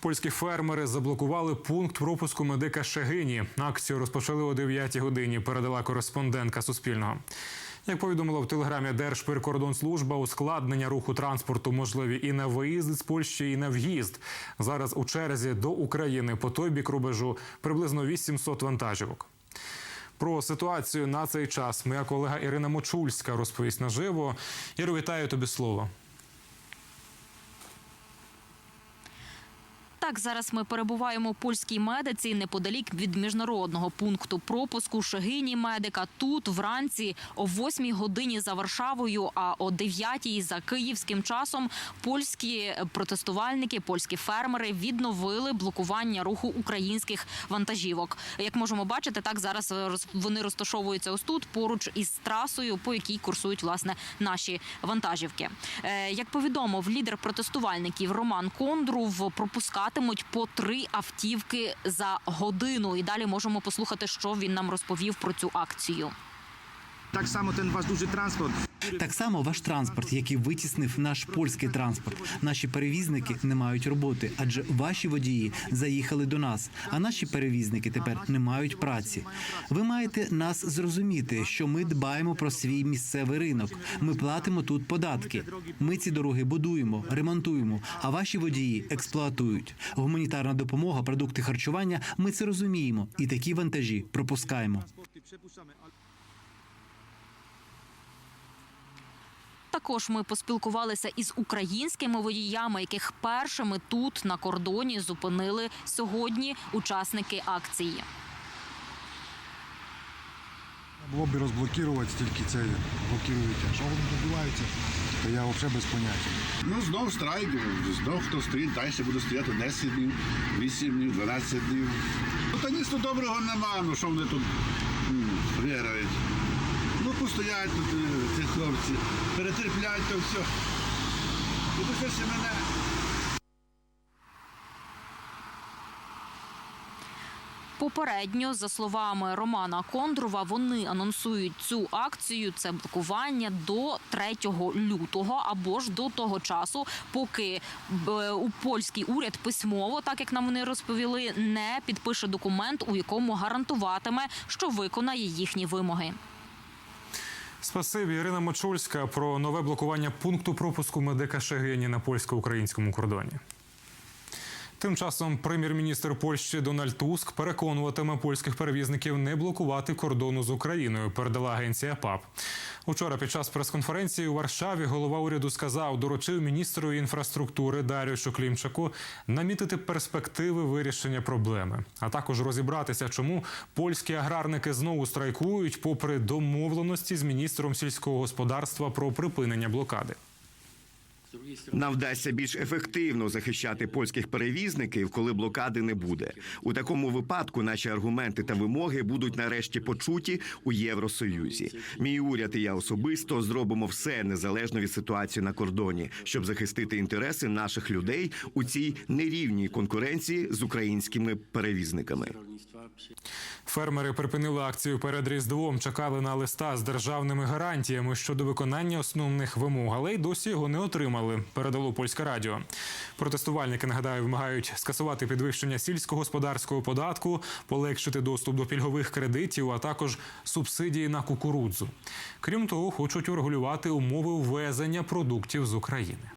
Польські фермери заблокували пункт пропуску медика Шегині. Акцію розпочали о 9 годині. Передала кореспондентка Суспільного. Як повідомила в телеграмі Держприкордонслужба, ускладнення руху транспорту можливі і на виїзд з Польщі, і на в'їзд. Зараз у черзі до України по той бік рубежу приблизно 800 вантажівок. Про ситуацію на цей час моя колега Ірина Мочульська розповість наживо. Іро, вітаю тобі слово. Так, зараз ми перебуваємо у польській медиці неподалік від міжнародного пункту пропуску Шегині медика. Тут вранці о 8 годині за Варшавою, а о 9 за київським часом польські протестувальники, польські фермери відновили блокування руху українських вантажівок. Як можемо бачити, так зараз роз- вони розташовуються ось тут поруч із трасою, по якій курсують власне наші вантажівки. Е, Як повідомив лідер протестувальників Роман Кондрув, пропускатимуть по три автівки за годину. І далі можемо послухати, що він нам розповів про цю акцію. Так само ten wasz duży transport. Так само ваш транспорт, який витіснив наш польський транспорт. Наші перевізники не мають роботи, адже ваші водії заїхали до нас, а наші перевізники тепер не мають праці. Ви маєте нас зрозуміти, що ми дбаємо про свій місцевий ринок. Ми платимо тут податки. Ми ці дороги будуємо, ремонтуємо, а ваші водії експлуатують. Гуманітарна допомога, продукти харчування. Ми це розуміємо, і такі вантажі пропускаємо. Також ми поспілкувалися із українськими водіями, яких першими тут на кордоні зупинили сьогодні учасники акції. Було б розблокувати, тільки це блокують. А що вони добиваються, то я взагалі без поняття. Ну, знов страйк, знов хто стоїть, далі буде стояти 10 днів, 8 днів, 12 днів. Ну, та ніс доброго нема, ну що вони тут. Ну, постоять тут е, ці хлопці, перетерплять то все. І то ще мене. Попередньо, за словами Романа Кондрова, вони анонсують цю акцію. Це блокування до 3 лютого або ж до того часу, поки у польський уряд письмово, так як нам вони розповіли, не підпише документ, у якому гарантуватиме, що виконає їхні вимоги. Спасибі, Ірина Мочульська про нове блокування пункту пропуску медика Шегині на польсько-українському кордоні. Тим часом прем'єр-міністр Польщі Дональд Туск переконуватиме польських перевізників не блокувати кордону з Україною. Передала агенція ПАП. Учора під час прес-конференції у Варшаві голова уряду сказав, доручив міністру інфраструктури Дарюшу Клімчаку намітити перспективи вирішення проблеми, а також розібратися, чому польські аграрники знову страйкують, попри домовленості з міністром сільського господарства про припинення блокади. Нам вдасться більш ефективно захищати польських перевізників, коли блокади не буде. У такому випадку наші аргументи та вимоги будуть нарешті почуті у Євросоюзі. Мій уряд і я особисто зробимо все незалежно від ситуації на кордоні, щоб захистити інтереси наших людей у цій нерівній конкуренції з українськими перевізниками. Фермери припинили акцію перед Різдвом, чекали на листа з державними гарантіями щодо виконання основних вимог, але й досі його не отримали. Передало польське радіо. Протестувальники нагадаю, вимагають скасувати підвищення сільськогосподарського податку, полегшити доступ до пільгових кредитів, а також субсидії на кукурудзу. Крім того, хочуть урегулювати умови ввезення продуктів з України.